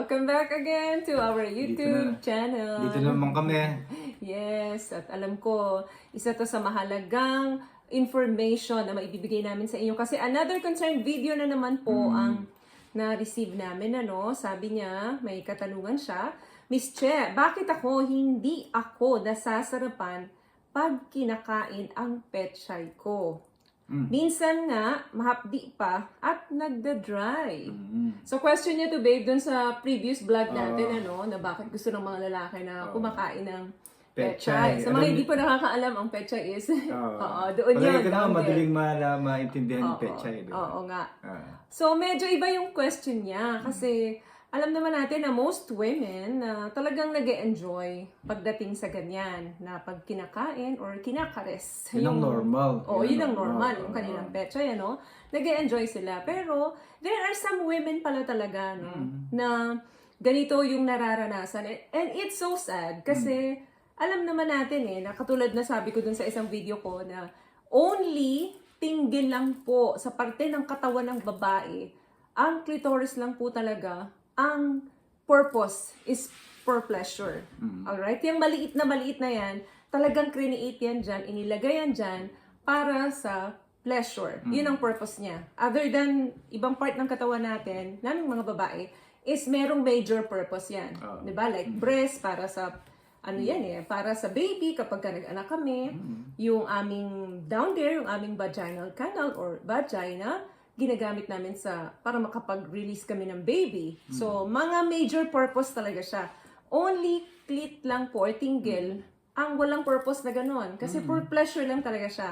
Welcome back again to our YouTube na. channel. Dito naman kami. Yes, at alam ko, isa to sa mahalagang information na maibibigay namin sa inyo. Kasi another concerned video na naman po ang na-receive namin. Ano? Sabi niya, may katanungan siya. Miss Che, bakit ako hindi ako nasasarapan pag kinakain ang pet ko? Mm. Minsan nga, mahapdi pa at nagda-dry. Mm. So question niya to babe dun sa previous vlog natin Ah. ano na bakit gusto ng mga lalaki na kumakain ng chai. Sa mga Alam hindi pa nakakaalam ang pet chai is Oo. Oo, doon yun. down there. madaling mala, maintindihan yung Oo, pechay. ba? Oo nga. Ah. So medyo iba yung question niya kasi alam naman natin na most women na talagang nag enjoy pagdating sa ganyan na pag kinakain or kinakares. Yun ang normal. Oo, yun ang normal. normal, yung kanilang petsa, ano, nag enjoy sila. Pero, there are some women pala talaga, no, Mm. na ganito yung nararanasan. And it's so sad, kasi, Mm. alam naman natin eh, na katulad na sabi ko dun sa isang video ko, na only tinggil lang po sa parte ng katawan ng babae, ang clitoris lang po talaga, ang purpose is for pleasure. Mm. Alright? Yung maliit na maliit na yan, talagang create yan dyan, inilagay yan dyan para sa pleasure. Yun ang purpose niya. Other than ibang part ng katawan natin, naming mga babae, is merong major purpose yan. Oo. 'Di ba? Like breast para sa ano yan eh, para sa baby kapag ka nag-anak kami, yung aming down there, yung aming vaginal canal or vagina, ginagamit namin sa para makapag-release kami ng baby. So, mga major purpose talaga siya. Only clit lang po or tinggil ang walang purpose na ganun. Kasi for pleasure lang talaga siya.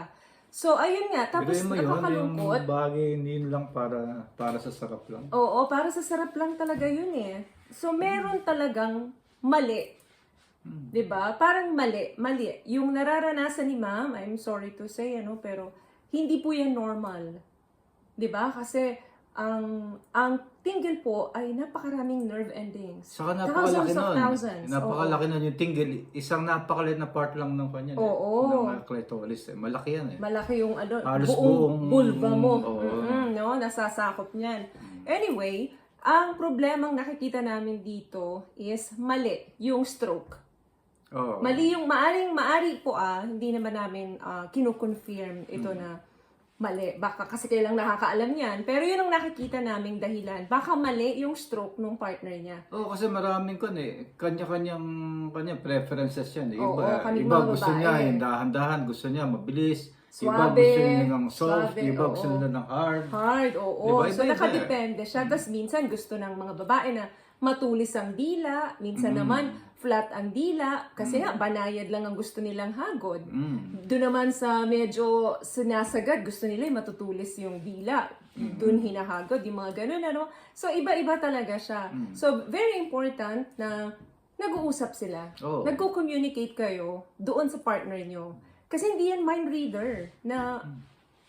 So, ayun nga. Tapos, mo yun, yung nakakalungkot. bagay hindi lang para para sa sarap lang. Oo, para sa sarap lang talaga yun eh. So, meron talagang mali. 'Di ba? Parang mali, mali. Yung nararanasan ni ma'am, I'm sorry to say, ano, pero hindi po yan normal. 'Di ba? Kasi ang ang tinggil po ay napakaraming nerve endings. Saka napakalaki Thousands of nun. thousands. Napakalaki nun yung tinggil. Isang napakaliit na part lang ng kanya. Oo. Ng clitoris. Eh. Malaki yan eh. Malaki yung ano, Halos buong, buong- vulva mo. oo. Mm-mm, no? Nasasakop niyan. Anyway, ang problemang nakikita namin dito is mali yung stroke. Oo. Mali yung maaring maari po ah, hindi naman namin ah, kino-confirm ito na mali. Baka kasi kailang nakakaalam yan. Pero yun ang nakikita naming dahilan. Baka mali yung stroke nung partner niya. Oo, kasi maraming kon eh. Kanya-kanyang kanya preferences yan. eh. Oo, Iba, kaming iba gusto babae. niya yung dahan-dahan, gusto niya mabilis. iba Suabe, gusto niya ng soft, suabe, iba oo. gusto nila ng hard. Hard, oo. Diba? So, nakadepende siya. Tapos, minsan gusto ng mga babae na matulis ang dila. Minsan Mm. naman, flat ang dila. Kasi nga, banayad lang ang gusto nilang hagod. Mm. Doon naman sa medyo sinasagad, gusto nila yung matutulis yung dila. Doon hinahagod, yung mga ganun, ano. So, iba-iba talaga siya. So, very important na nag-uusap sila. Oo. Nagko-communicate kayo doon sa partner nyo. Kasi hindi yan mind reader na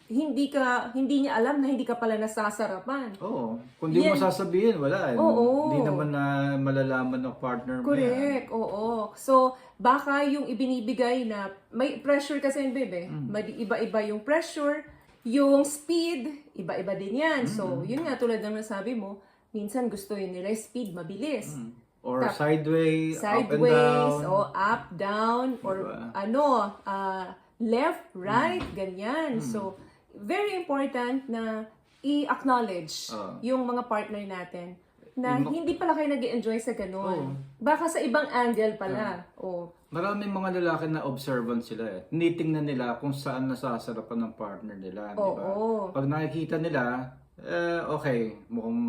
hindi ka hindi niya alam na hindi ka pala nasasarapan. Oo. Kung di mo Yan. sasabihin, wala. eh. Oo. Hindi naman na malalaman ng partner mo yan. Correct, oo. So, baka yung ibinibigay na, may pressure kasi yun, babe, eh. Mm. Madi- Iba-iba yung pressure, yung speed, iba-iba din yan. So, yun nga, tulad ng nasabi mo, minsan gusto yun nila speed, mabilis. Mm. Or Tap- sideways, Sideways, up and down. o up, down, or Diba? ano, ah, left, right, Mm. ganyan. So, very important na i-acknowledge Oo. yung mga partner natin na Yung ma- hindi pala kayo nag enjoy sa ganun. Oo. Baka sa ibang angle pala. Oh. Maraming mga lalaki na observant sila eh. Tinitingnan nila kung saan nasasarapan ng partner nila, di ba? Oo. Pag nakikita nila, eh, okay, mukhang,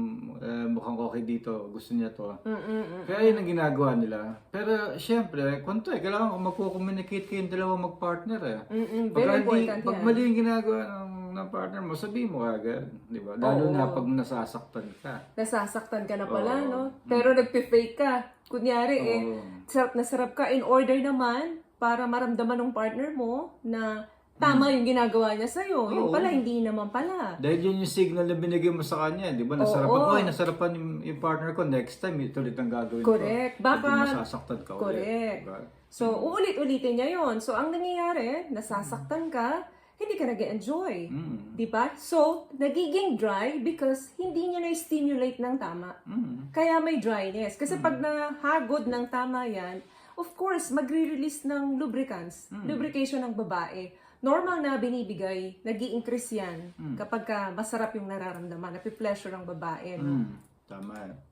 eh, mukhang okay dito, gusto niya to. Mm-mm-mm. Kaya yun ang ginagawa nila. Pero syempre, kung to eh, kailangan kung magko-communicate kayong dalawa mag-partner eh. Mm-mm. Very hindi, important pag yan. mali yung ginagawa ng, ng partner mo, sabihin mo agad. Di ba? Oo. Lalo na pag nasasaktan ka. Nasasaktan ka na pala, Oo. no? Pero nagpe-fake ka. Kunyari, eh, Oo. sarap na sarap ka. In order naman, para maramdaman ng partner mo na tama yung ginagawa niya sa'yo. Yung Oo. pala, hindi naman pala. Dahil yun yung signal na binigay mo sa kanya, di ba? Nasarapan Oo. ko, ay nasarapan yung, yung partner ko, next time, ito ulit ang gagawin Correct. ko. Baka- Hindi masasaktan ka ulit. Correct. So, uulit-ulitin niya yon So, ang nangyayari, nasasaktan ka, hindi ka nag enjoy Mm. Di ba? So, nagiging dry because hindi niya na-stimulate ng tama. Mm. Kaya may dryness. Kasi pag nahagod ng tama yan, of course, magre-release ng lubricants. Lubrication ng babae. Normal na binibigay, nag increase yan kapag ka masarap yung nararamdaman, napi-pleasure ng babae. No? Mm. Tama.